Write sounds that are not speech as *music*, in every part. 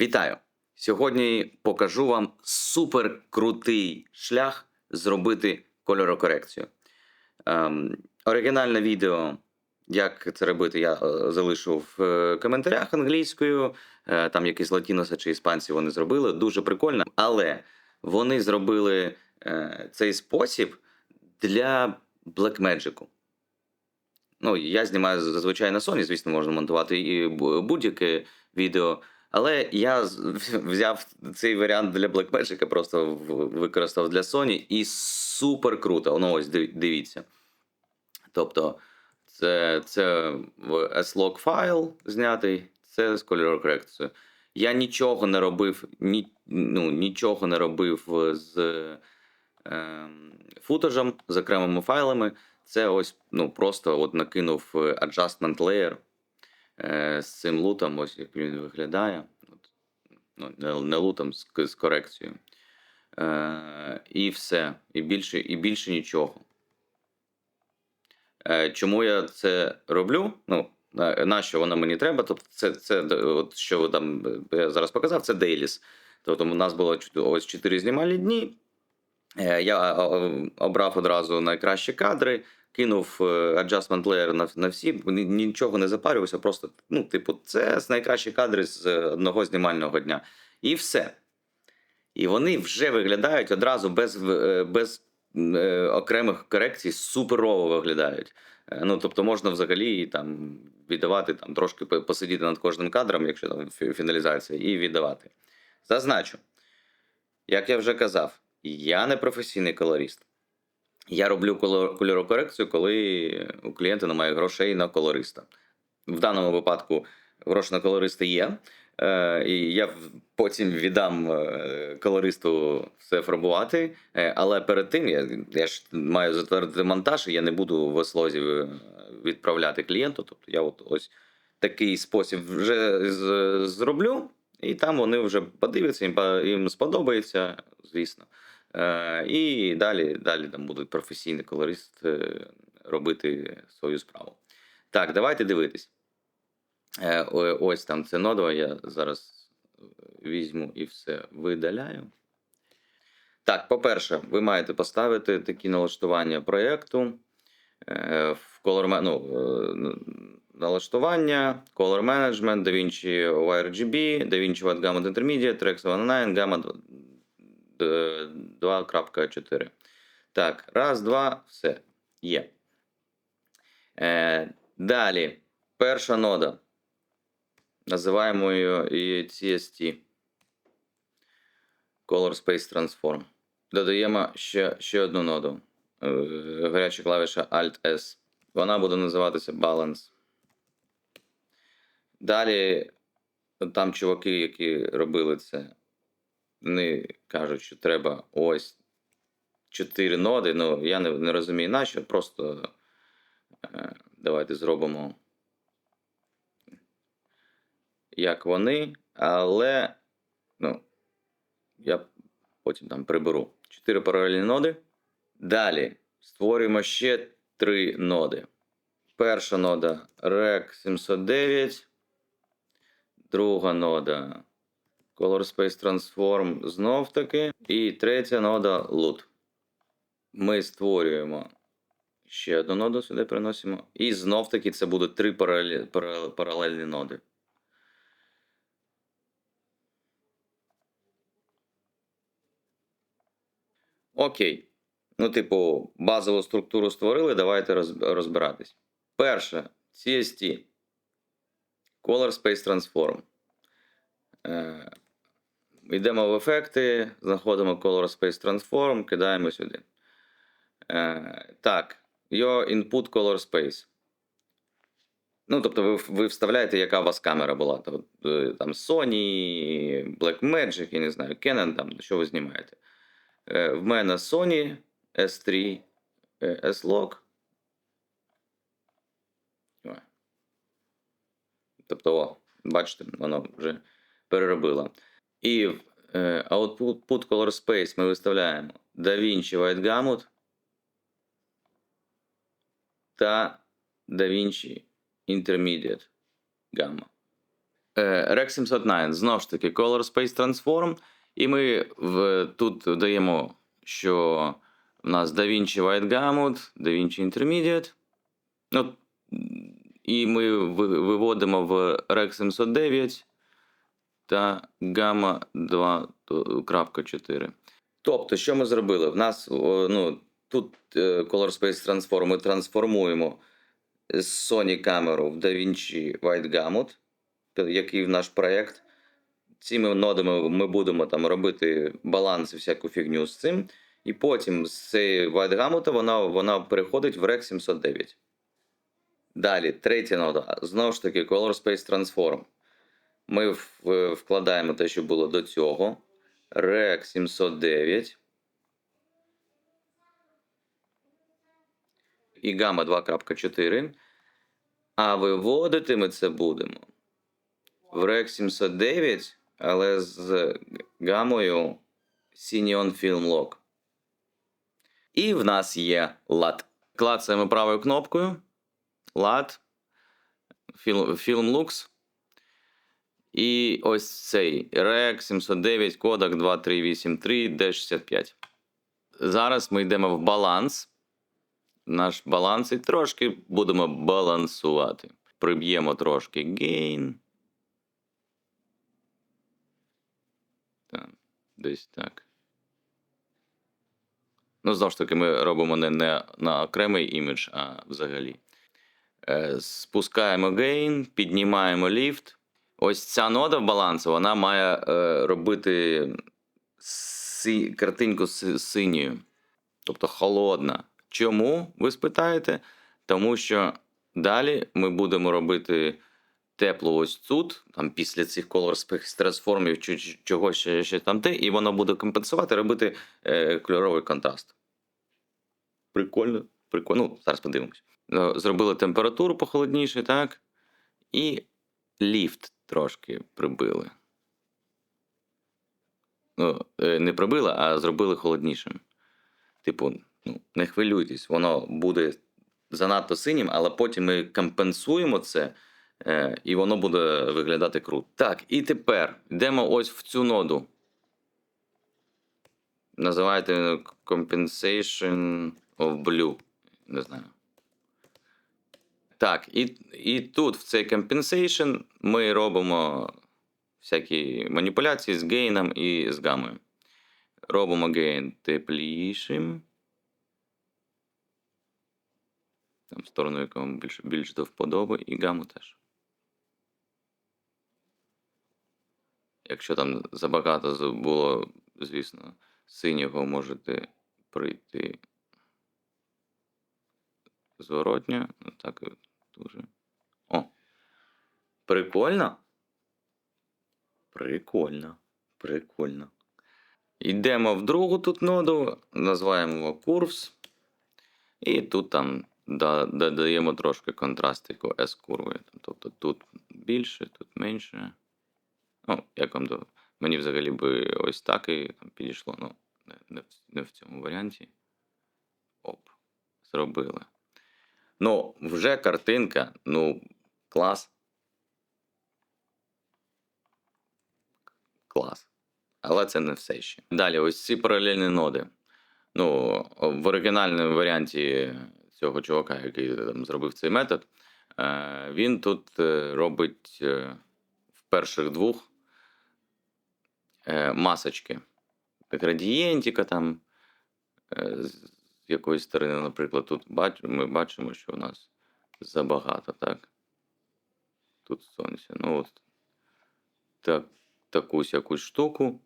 Вітаю! Сьогодні покажу вам суперкрутий шлях зробити кольорокорекцію. Ем, оригінальне відео, як це робити, я е, залишу в е, коментарях англійською. Е, там якісь латіноси чи іспанці вони зробили. Дуже прикольно. Але вони зробили е, цей спосіб для Blackmagic. Ну, я знімаю зазвичай на Sony, звісно, можна монтувати і будь-яке відео. Але я *laughs* взяв цей варіант для Blackmagic, просто використав для Sony, і супер круто. Ну, ось дивіться. Тобто, це, це S-Log файл знятий, це з кольорокорекцією. Я нічого не робив, ні, ну, нічого не робив з ем, футажем, з окремими файлами. Це ось ну, просто от накинув е, adjustment layer е, з цим лутом, ось як він виглядає. Ну, не лутом, з, з корекцією. Е, і все. І більше, і більше нічого. Е, чому я це роблю? Ну, нащо на воно мені треба? Тобто, це, це от, що ви там е, я зараз показав, це дейліс. Тобто, у нас було ось 4 знімальні дні. Е, Я обрав одразу найкращі кадри, кинув е, adjustment layer на, на всі, нічого не запарювався, просто, ну, типу, це найкращі кадри з е, одного знімального дня. І все. І вони вже виглядають одразу без, без окремих корекцій, суперово виглядають. Ну, тобто можна взагалі там віддавати, там трошки посидіти над кожним кадром, якщо там фіналізація, і віддавати. Зазначу, як я вже казав, я не професійний колорист. Я роблю кольорокорекцію, коли у клієнта немає грошей на колориста. В даному випадку гроші на колориста є. Е, і я потім віддам е, колористу все фарбувати. Е, але перед тим я, я ж маю затвердити монтаж, і я не буду в ослозі відправляти клієнту. Тобто я от ось такий спосіб вже зроблю, і там вони вже подивляться, їм сподобається, звісно. Е, і далі, далі там будуть професійний колорист е, робити свою справу. Так, давайте дивитись. Е, ось там це нодова, я зараз візьму і все видаляю. Так, по-перше, ви маєте поставити такі налаштування проєкту. В color, ну, налаштування, Color Management, DaVinci YRGB, DaVinci White Gamut Intermediate, Rex 19, Gamma 2.4. Так, раз, два, все. Є. Е, далі, перша нода. Називаємо її CST. Color Space Transform. Додаємо ще, ще одну ноду. Е, Гаряча клавіша Alt-S. Вона буде називатися Balance. Далі, там чуваки, які робили це, вони кажуть, що треба ось 4 ноди. Ну, я не, не розумію, нащо. Просто е, давайте зробимо як вони, але ну, я потім там приберу 4 паралельні ноди. Далі створюємо ще 3 ноди. Перша нода REC 709, друга нода Color Space Transform знов таки. І третя нода Loot. Ми створюємо ще одну ноду сюди приносимо. І знов таки це будуть три паралелі- пара- паралельні ноди. Окей. Ну, типу, базову структуру створили, давайте розбиратись. Перше, CST. Color Space Transform. Йдемо в ефекти, знаходимо Color Space Transform, кидаємо сюди. Е, так, Your Input Color Space. Ну, тобто, ви, ви вставляєте, яка у вас камера була. Е, там Sony, Blackmagic, я не знаю, Canon, там, що ви знімаєте. Е, В мене Sony S3 е, S-Log. Тобто, о, бачите, воно вже переробило. І в е, Output Color Space ми виставляємо DaVinci White Gamut та DaVinci Intermediate Gamma. Е, Rec 709, знову ж таки, Color Space Transform. І ми в, тут даємо, що в нас DaVinci White Gamut, DaVinci Intermediate. Ну, і ми виводимо в Rec 709 та Gamma 2.4. Тобто, що ми зробили? В нас ну, тут е, Color Space Transform ми трансформуємо Sony камеру в DaVinci White Gamut, який в наш проєкт. Цими нодами ми будемо там робити баланс і всяку фігню з цим. І потім з цієї White Gamut вона, вона переходить в Rec 709. Далі, третя нода. Знову ж таки, Color Space Transform. Ми вкладаємо те, що було до цього. Rec 709. І гамма 2.4. А виводити ми це будемо в Rec 709, але з гамою Sinion Film Lock. І в нас є LAT. Клацаємо правою кнопкою. Film, Film Lux. І ось цей REC 709 кодек 2383D65. Зараз ми йдемо в баланс. Наш баланс і трошки будемо балансувати. Приб'ємо трошки gain. Так, десь так. Ну, знову ж таки, ми робимо не, не на окремий імідж, а взагалі. Е, спускаємо gain, піднімаємо ліфт. Ось ця нода в балансу, вона має е, робити си, картинку си, синьою, тобто холодна. Чому, ви спитаєте? Тому що далі ми будемо робити тепло ось тут, там після цих color трансформів, чи чи- чогось ще, ще там те, і воно буде компенсувати, робити е, кольоровий контраст. Прикольно. Прикольно. Ну, зараз подивимось. Е, Зробили температуру похолодніше, так? І ліфт трошки прибили. Ну, е, не прибили, а зробили холоднішим. Типу, ну, не хвилюйтесь, воно буде занадто синім, але потім ми компенсуємо це, е, і воно буде виглядати круто. Так, і тепер йдемо ось в цю ноду. Називаєте Compensation of Blue. Не знаю. Так, і, і тут в цей compensation ми робимо всякі маніпуляції з гейном і з гамою. Робимо гейн теплішим. Там сторону, яка більш, більш до вподоби, і гаму теж. Якщо там забагато було, звісно, синього можете прийти зворотня. Так і дуже. О. Прикольно. Прикольно. Прикольно. Йдемо в другу тут ноду, називаємо його курс. І тут там додаємо трошки контрастику S-курви. Тобто тут більше, тут менше. Ну, як вам до. Мені взагалі би ось так і там підійшло. Ну, не, в, не в цьому варіанті. Оп. Зробили. Ну, вже картинка, ну, клас. Клас. Але це не все ще. Далі, ось ці паралельні ноди. Ну, в оригінальному варіанті цього чувака, який там зробив цей метод, е, він тут е, робить е, в перших двох масочки. Градієнтика там. Е, з якоїсь сторони, наприклад, тут бач, ми бачимо, що у нас забагато, так? Тут сонце. Ну от так, такусь якусь штуку.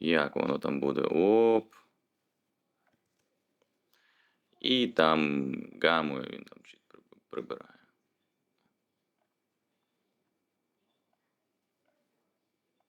Як воно там буде? Оп. І там гамою він там прибирає.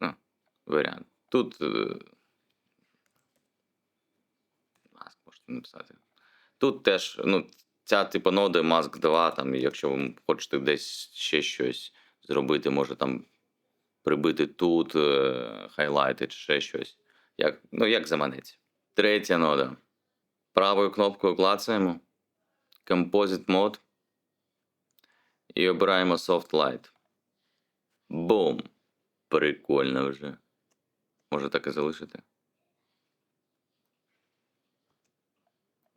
Ну, варіант. Тут. е, Маск можете написати. Тут теж, ну, ця типу ноди Mask 2, там, якщо ви хочете десь ще щось зробити, може там прибити тут, е, хайлайти чи ще щось. Як, ну, як заманеться. Третя нода. Правою кнопкою клацаємо. Composite Mode. І обираємо Soft Light. Бум! Прикольно вже. Може так і залишити.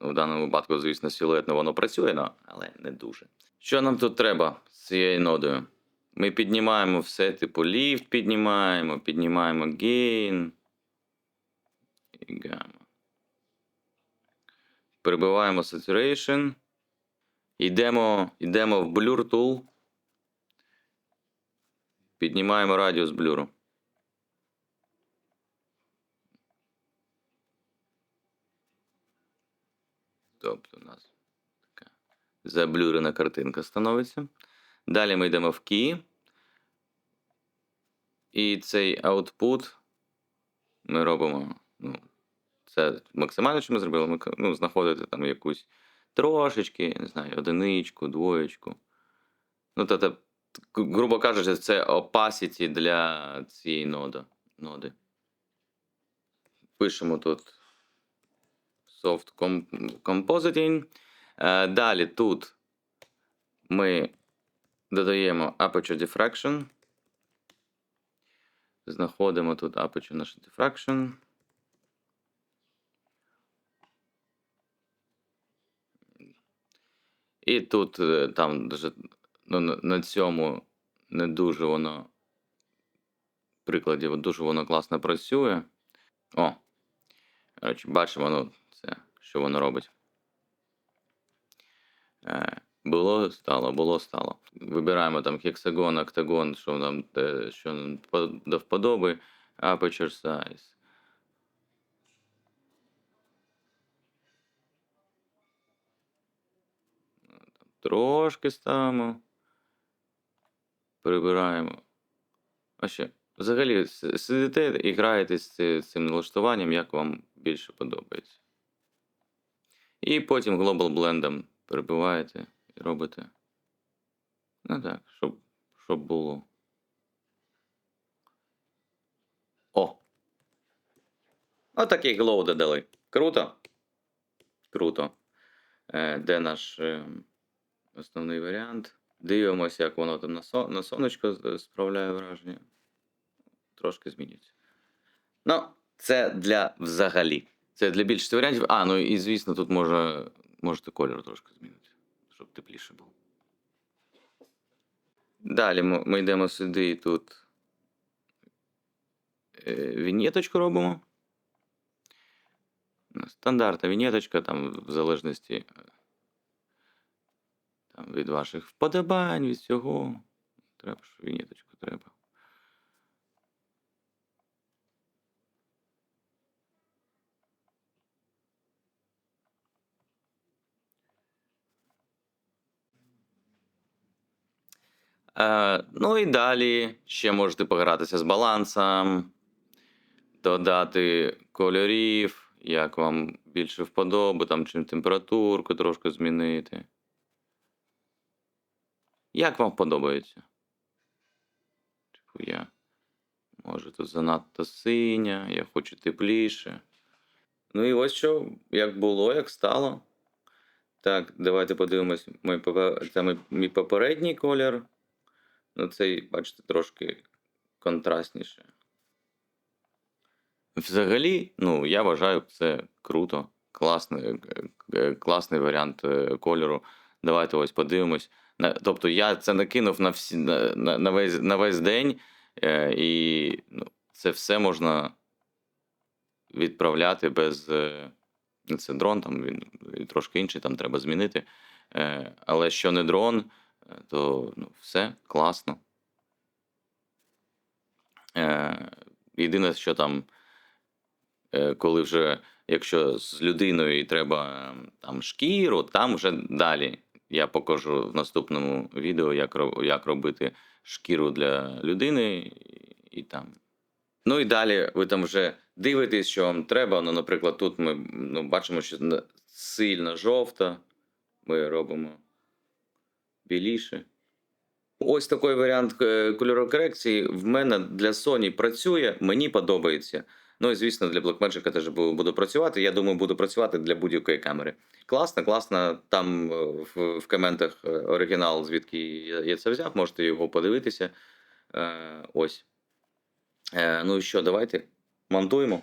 В даному випадку, звісно, силуетно воно працює, але не дуже. Що нам тут треба з цією нодою? Ми піднімаємо все, типу ліфт піднімаємо, піднімаємо гейн. І гамма. Перебиваємо saturation. Йдемо, йдемо в Blur Tool. Піднімаємо радіус блюру. Тобто у нас така заблюрена картинка становиться. Далі ми йдемо в Key. І цей output ми робимо. Ну, це максимально, що ми зробили. Ми ну, знаходити там якусь трошечки, не знаю, одиничку, двоєчку. Ну, тобто, грубо кажучи, це opacity для цієї ноди. ноди. Пишемо тут soft compositing. Е, Далі тут ми додаємо aperture diffraction. Знаходимо тут aperture наш diffraction. І тут е, там дуже, ну, на- цьому не дуже воно прикладі дуже воно класно працює. О, бачимо, ну, що воно робить. Е, було, стало, було, стало. Вибираємо там хексагон, октагон, що нам, те, що нам до вподоби. Aperture size. Трошки ставимо. Прибираємо. А ще, взагалі, сидите і граєте з цим налаштуванням, як вам більше подобається. І потім Global Blend перебиваєте і робите. Ну так, щоб, щоб було. О! Отакий glow додали. Круто. Круто. Е, де наш е, основний варіант? Дивимося, як воно там на, сон, на сонечко справляє враження. Трошки змінюється. Ну, це для взагалі. Це для більшості варіантів. А, ну і звісно, тут може, можете кольор трошки змінити, щоб тепліше було. Далі ми, йдемо сюди і тут е, вінєточку робимо. Ну, Стандартна вінєточка, там, в залежності е, там, від ваших вподобань, від всього. Треба ж вінєточку треба. Е, ну і далі ще можете погратися з балансом, додати кольорів, як вам більше вподоби, там чим температурку трошки змінити. Як вам подобається? Типу я. Може, тут занадто синя, я хочу тепліше. Ну і ось що, як було, як стало. Так, давайте подивимось. Мій попередній колір. Ну, цей, бачите, трошки контрастніше. Взагалі, ну, я вважаю, це круто. Класний, е, е, класний варіант е, кольору. Давайте ось подивимось. Тобто я це накинув на, всі, на, на, весь, на весь день, і ну, це все можна відправляти без. Це дрон, там він трошки інший, там треба змінити. Але що не дрон, то ну, все класно. Е, єдине, що там, е, коли вже, якщо з людиною треба там шкіру, там вже далі. Я покажу в наступному відео, як, як робити шкіру для людини і там. Ну і далі ви там вже дивитесь, що вам треба. Ну, наприклад, тут ми ну, бачимо, що сильно жовта. Ми робимо біліше. Ось такий варіант е, кольорокорекції в мене для Sony працює, мені подобається. Ну і звісно, для Blackmagic теж буду працювати. Я думаю, буду працювати для будь-якої камери. Класно, класно. Там е, в, коментах е, оригінал, звідки я, це взяв, можете його подивитися. Ось. Ну і що, давайте монтуємо.